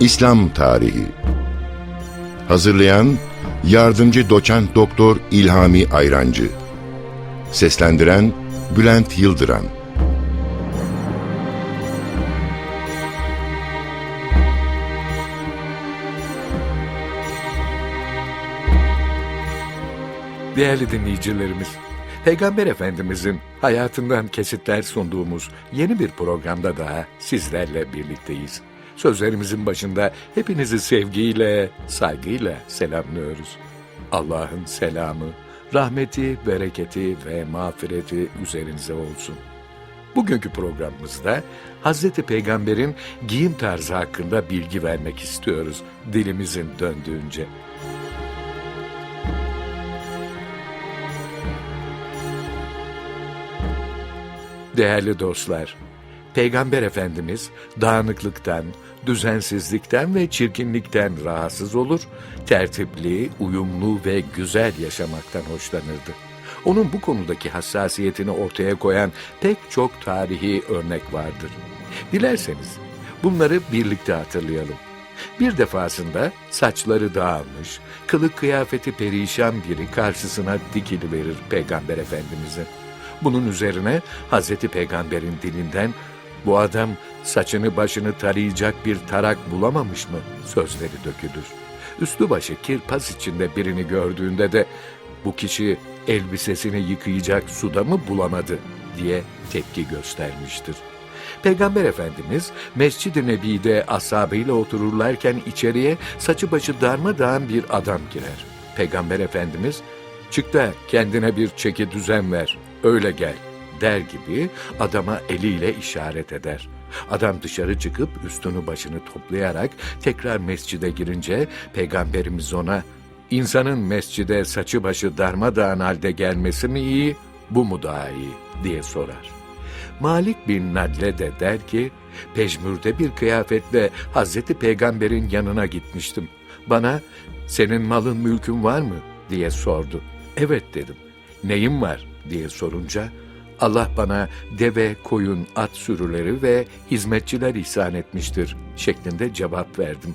İslam Tarihi. Hazırlayan Yardımcı Doçent Doktor İlhami Ayrancı. Seslendiren Bülent Yıldıran. Değerli dinleyicilerimiz, Peygamber Efendimizin hayatından kesitler sunduğumuz yeni bir programda daha sizlerle birlikteyiz. Sözlerimizin başında hepinizi sevgiyle, saygıyla selamlıyoruz. Allah'ın selamı, rahmeti, bereketi ve mağfireti üzerinize olsun. Bugünkü programımızda Hazreti Peygamber'in giyim tarzı hakkında bilgi vermek istiyoruz dilimizin döndüğünce. Değerli dostlar, Peygamber Efendimiz dağınıklıktan, düzensizlikten ve çirkinlikten rahatsız olur, tertipli, uyumlu ve güzel yaşamaktan hoşlanırdı. Onun bu konudaki hassasiyetini ortaya koyan pek çok tarihi örnek vardır. Dilerseniz bunları birlikte hatırlayalım. Bir defasında saçları dağılmış, kılık kıyafeti perişan biri karşısına dikiliverir Peygamber Efendimiz'e. Bunun üzerine Hazreti Peygamber'in dilinden bu adam saçını başını tarayacak bir tarak bulamamış mı sözleri dökülür. Üstü başı kirpas içinde birini gördüğünde de bu kişi elbisesini yıkayacak suda mı bulamadı diye tepki göstermiştir. Peygamber Efendimiz Mescid-i Nebi'de ashabıyla otururlarken içeriye saçı başı darmadağın bir adam girer. Peygamber Efendimiz çık da kendine bir çeki düzen ver, öyle gel der gibi adama eliyle işaret eder. Adam dışarı çıkıp üstünü başını toplayarak tekrar mescide girince Peygamberimiz ona insanın mescide saçı başı darmadağın halde gelmesi mi iyi, bu mu daha iyi diye sorar. Malik bin Nadle de der ki, pejmürde bir kıyafetle Hazreti Peygamber'in yanına gitmiştim. Bana, senin malın mülkün var mı diye sordu. Evet dedim. Neyim var diye sorunca, Allah bana deve, koyun, at sürüleri ve hizmetçiler ihsan etmiştir şeklinde cevap verdim.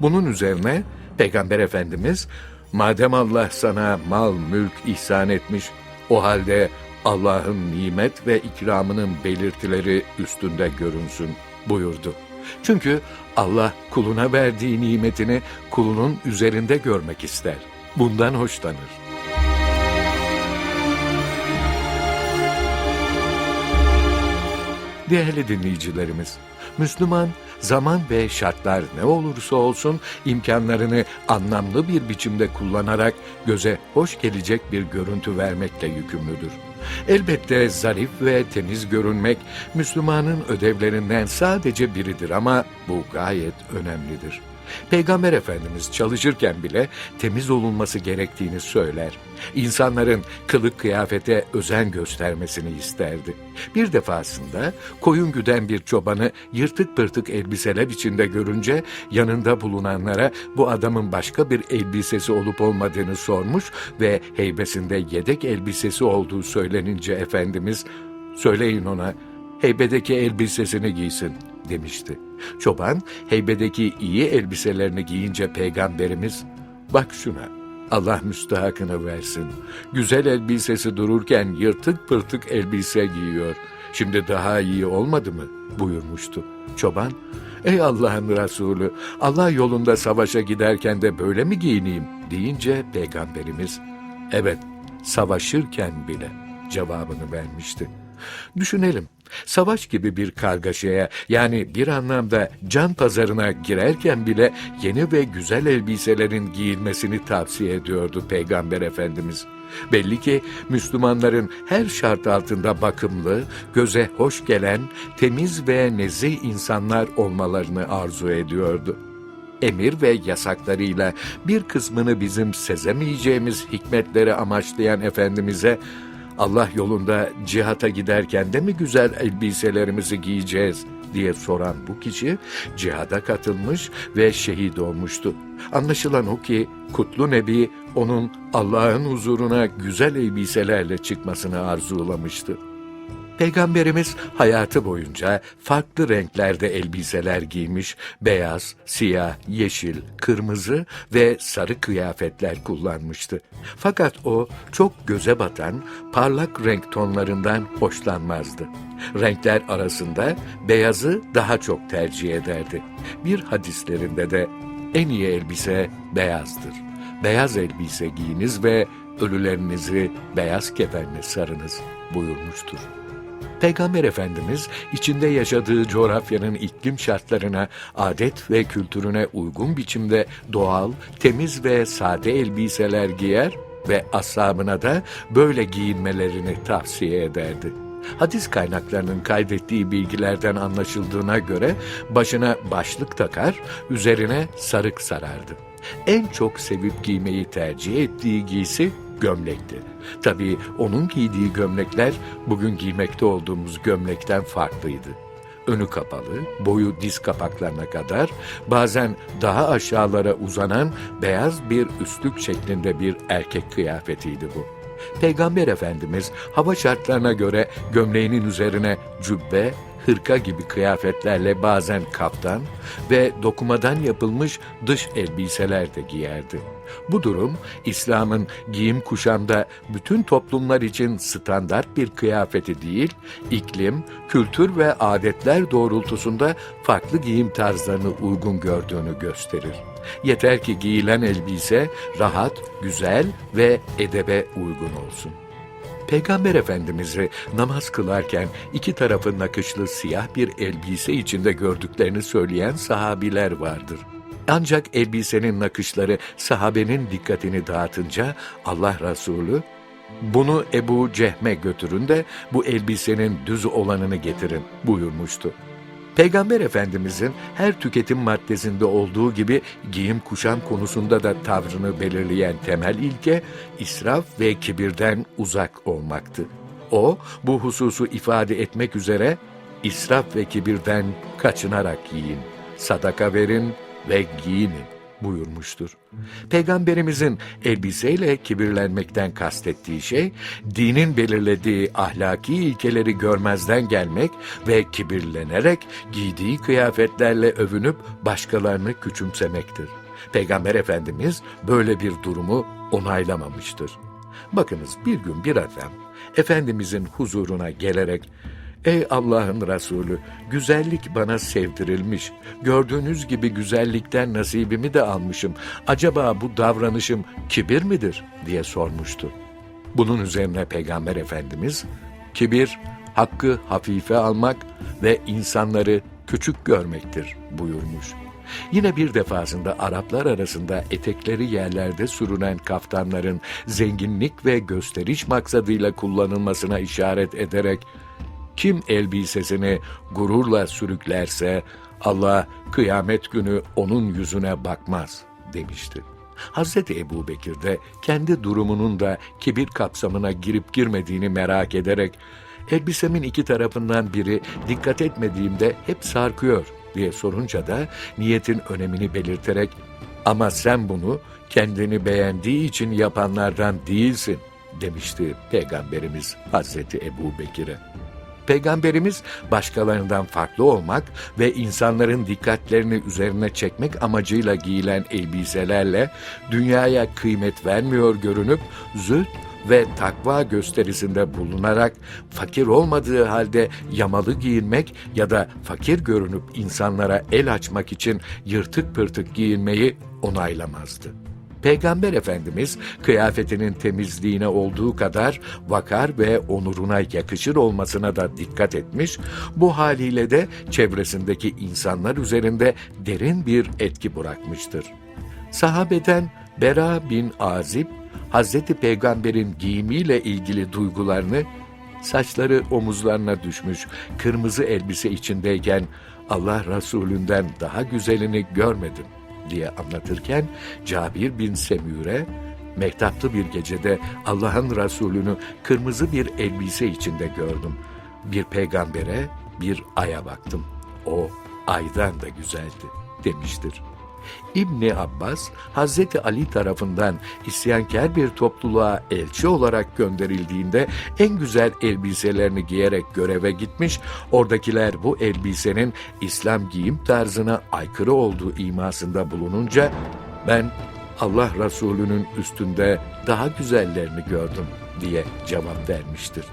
Bunun üzerine Peygamber Efendimiz, madem Allah sana mal, mülk ihsan etmiş, o halde Allah'ın nimet ve ikramının belirtileri üstünde görünsün buyurdu. Çünkü Allah kuluna verdiği nimetini kulunun üzerinde görmek ister. Bundan hoşlanır. Değerli dinleyicilerimiz, Müslüman zaman ve şartlar ne olursa olsun imkanlarını anlamlı bir biçimde kullanarak göze hoş gelecek bir görüntü vermekle yükümlüdür. Elbette zarif ve temiz görünmek Müslümanın ödevlerinden sadece biridir ama bu gayet önemlidir. Peygamber Efendimiz çalışırken bile temiz olunması gerektiğini söyler. İnsanların kılık kıyafete özen göstermesini isterdi. Bir defasında koyun güden bir çobanı yırtık pırtık elbiseler içinde görünce yanında bulunanlara bu adamın başka bir elbisesi olup olmadığını sormuş ve heybesinde yedek elbisesi olduğu söylenince Efendimiz söyleyin ona heybedeki elbisesini giysin demişti. Çoban heybedeki iyi elbiselerini giyince peygamberimiz bak şuna Allah müstahakını versin. Güzel elbisesi dururken yırtık pırtık elbise giyiyor. Şimdi daha iyi olmadı mı? buyurmuştu. Çoban, ey Allah'ın Resulü Allah yolunda savaşa giderken de böyle mi giyineyim deyince peygamberimiz evet savaşırken bile cevabını vermişti. Düşünelim. Savaş gibi bir kargaşaya yani bir anlamda can pazarına girerken bile yeni ve güzel elbiselerin giyilmesini tavsiye ediyordu Peygamber Efendimiz. Belli ki Müslümanların her şart altında bakımlı, göze hoş gelen, temiz ve nezih insanlar olmalarını arzu ediyordu emir ve yasaklarıyla bir kısmını bizim sezemeyeceğimiz hikmetleri amaçlayan Efendimiz'e Allah yolunda cihata giderken de mi güzel elbiselerimizi giyeceğiz diye soran bu kişi cihada katılmış ve şehit olmuştu. Anlaşılan o ki Kutlu Nebi onun Allah'ın huzuruna güzel elbiselerle çıkmasını arzulamıştı. Peygamberimiz hayatı boyunca farklı renklerde elbiseler giymiş, beyaz, siyah, yeşil, kırmızı ve sarı kıyafetler kullanmıştı. Fakat o çok göze batan parlak renk tonlarından hoşlanmazdı. Renkler arasında beyazı daha çok tercih ederdi. Bir hadislerinde de en iyi elbise beyazdır. Beyaz elbise giyiniz ve ölülerinizi beyaz kefenle sarınız buyurmuştur. Peygamber Efendimiz içinde yaşadığı coğrafyanın iklim şartlarına, adet ve kültürüne uygun biçimde doğal, temiz ve sade elbiseler giyer ve ashabına da böyle giyinmelerini tavsiye ederdi. Hadis kaynaklarının kaydettiği bilgilerden anlaşıldığına göre başına başlık takar, üzerine sarık sarardı. En çok sevip giymeyi tercih ettiği giysi gömlekti. Tabii onun giydiği gömlekler bugün giymekte olduğumuz gömlekten farklıydı. Önü kapalı, boyu diz kapaklarına kadar, bazen daha aşağılara uzanan beyaz bir üstlük şeklinde bir erkek kıyafetiydi bu. Peygamber Efendimiz hava şartlarına göre gömleğinin üzerine cübbe, hırka gibi kıyafetlerle bazen kaftan ve dokumadan yapılmış dış elbiseler de giyerdi. Bu durum İslam'ın giyim kuşamda bütün toplumlar için standart bir kıyafeti değil, iklim, kültür ve adetler doğrultusunda farklı giyim tarzlarını uygun gördüğünü gösterir. Yeter ki giyilen elbise rahat, güzel ve edebe uygun olsun. Peygamber Efendimiz'i namaz kılarken iki tarafı nakışlı siyah bir elbise içinde gördüklerini söyleyen sahabiler vardır. Ancak elbisenin nakışları sahabenin dikkatini dağıtınca Allah Resulü bunu Ebu Cehme götürün de bu elbisenin düz olanını getirin buyurmuştu. Peygamber Efendimizin her tüketim maddesinde olduğu gibi giyim kuşam konusunda da tavrını belirleyen temel ilke israf ve kibirden uzak olmaktı. O bu hususu ifade etmek üzere israf ve kibirden kaçınarak yiyin, sadaka verin ve giyinin buyurmuştur. Peygamberimizin elbiseyle kibirlenmekten kastettiği şey, dinin belirlediği ahlaki ilkeleri görmezden gelmek ve kibirlenerek giydiği kıyafetlerle övünüp başkalarını küçümsemektir. Peygamber Efendimiz böyle bir durumu onaylamamıştır. Bakınız bir gün bir adam Efendimizin huzuruna gelerek Ey Allah'ın Resulü, güzellik bana sevdirilmiş. Gördüğünüz gibi güzellikten nasibimi de almışım. Acaba bu davranışım kibir midir? diye sormuştu. Bunun üzerine Peygamber Efendimiz, kibir, hakkı hafife almak ve insanları küçük görmektir buyurmuş. Yine bir defasında Araplar arasında etekleri yerlerde sürünen kaftanların zenginlik ve gösteriş maksadıyla kullanılmasına işaret ederek kim elbisesini gururla sürüklerse Allah kıyamet günü onun yüzüne bakmaz demişti. Hazreti Ebu Bekir de kendi durumunun da kibir kapsamına girip girmediğini merak ederek elbisemin iki tarafından biri dikkat etmediğimde hep sarkıyor diye sorunca da niyetin önemini belirterek ama sen bunu kendini beğendiği için yapanlardan değilsin demişti Peygamberimiz Hazreti Ebu Bekir'e. Peygamberimiz başkalarından farklı olmak ve insanların dikkatlerini üzerine çekmek amacıyla giyilen elbiselerle dünyaya kıymet vermiyor görünüp zühd ve takva gösterisinde bulunarak fakir olmadığı halde yamalı giyinmek ya da fakir görünüp insanlara el açmak için yırtık pırtık giyinmeyi onaylamazdı. Peygamber Efendimiz kıyafetinin temizliğine olduğu kadar vakar ve onuruna yakışır olmasına da dikkat etmiş, bu haliyle de çevresindeki insanlar üzerinde derin bir etki bırakmıştır. Sahabeden Bera bin Azib, Hazreti Peygamber'in giyimiyle ilgili duygularını saçları omuzlarına düşmüş kırmızı elbise içindeyken Allah Resulünden daha güzelini görmedim diye anlatırken Cabir bin Semüre mehtaplı bir gecede Allah'ın Resulünü kırmızı bir elbise içinde gördüm. Bir peygambere, bir aya baktım. O aydan da güzeldi demiştir. İbni Abbas, Hazreti Ali tarafından isyankar bir topluluğa elçi olarak gönderildiğinde en güzel elbiselerini giyerek göreve gitmiş, oradakiler bu elbisenin İslam giyim tarzına aykırı olduğu imasında bulununca, ben Allah Resulü'nün üstünde daha güzellerini gördüm diye cevap vermiştir.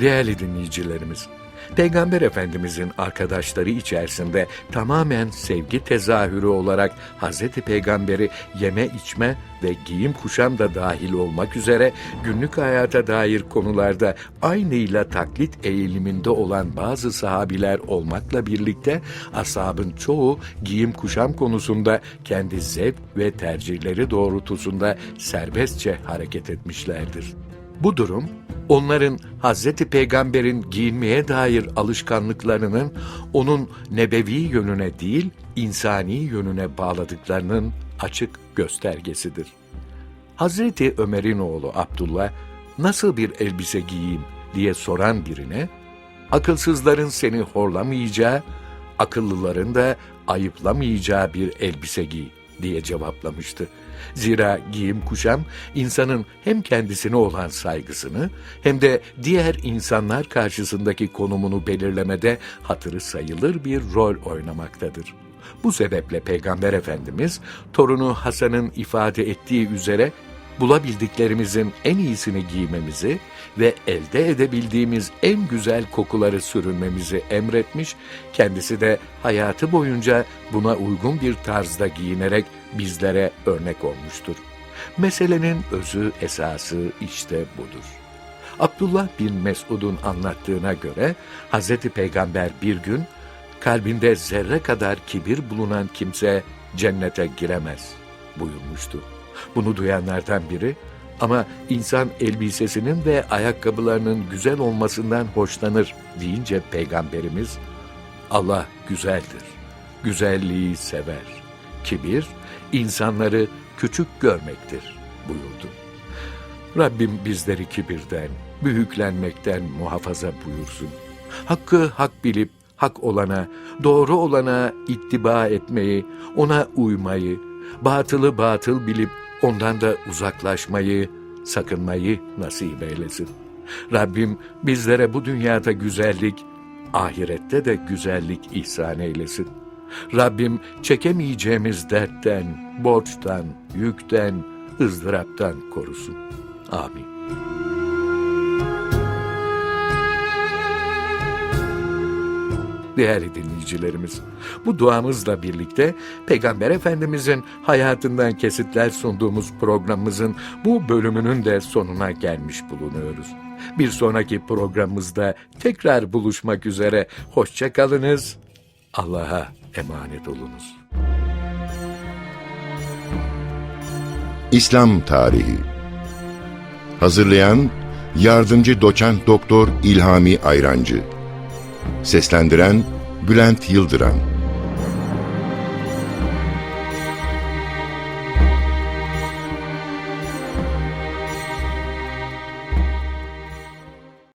Değerli dinleyicilerimiz, Peygamber Efendimizin arkadaşları içerisinde tamamen sevgi tezahürü olarak Hazreti Peygamber'i yeme içme ve giyim kuşam da dahil olmak üzere günlük hayata dair konularda aynıyla taklit eğiliminde olan bazı sahabiler olmakla birlikte ashabın çoğu giyim kuşam konusunda kendi zevk ve tercihleri doğrultusunda serbestçe hareket etmişlerdir. Bu durum onların Hazreti Peygamber'in giyinmeye dair alışkanlıklarının onun nebevi yönüne değil insani yönüne bağladıklarının açık göstergesidir. Hazreti Ömer'in oğlu Abdullah nasıl bir elbise giyeyim diye soran birine akılsızların seni horlamayacağı, akıllıların da ayıplamayacağı bir elbise giy diye cevaplamıştı. Zira giyim kuşam insanın hem kendisine olan saygısını hem de diğer insanlar karşısındaki konumunu belirlemede hatırı sayılır bir rol oynamaktadır. Bu sebeple Peygamber Efendimiz torunu Hasan'ın ifade ettiği üzere bulabildiklerimizin en iyisini giymemizi ve elde edebildiğimiz en güzel kokuları sürünmemizi emretmiş, kendisi de hayatı boyunca buna uygun bir tarzda giyinerek bizlere örnek olmuştur. Meselenin özü esası işte budur. Abdullah bin Mesud'un anlattığına göre Hz. Peygamber bir gün kalbinde zerre kadar kibir bulunan kimse cennete giremez buyurmuştu. Bunu duyanlardan biri ama insan elbisesinin ve ayakkabılarının güzel olmasından hoşlanır deyince peygamberimiz Allah güzeldir. Güzelliği sever. Kibir insanları küçük görmektir buyurdu. Rabbim bizleri kibirden, büyüklenmekten muhafaza buyursun. Hakkı hak bilip hak olana, doğru olana ittiba etmeyi, ona uymayı, batılı batıl bilip ondan da uzaklaşmayı, sakınmayı nasip eylesin. Rabbim bizlere bu dünyada güzellik, ahirette de güzellik ihsan eylesin. Rabbim çekemeyeceğimiz dertten, borçtan, yükten, ızdıraptan korusun. Amin. Değerli dinleyicilerimiz, bu duamızla birlikte Peygamber Efendimizin hayatından kesitler sunduğumuz programımızın bu bölümünün de sonuna gelmiş bulunuyoruz. Bir sonraki programımızda tekrar buluşmak üzere. Hoşçakalınız. Allah'a emanet olunuz. İslam Tarihi Hazırlayan Yardımcı Doçent Doktor İlhami Ayrancı Seslendiren Bülent Yıldıran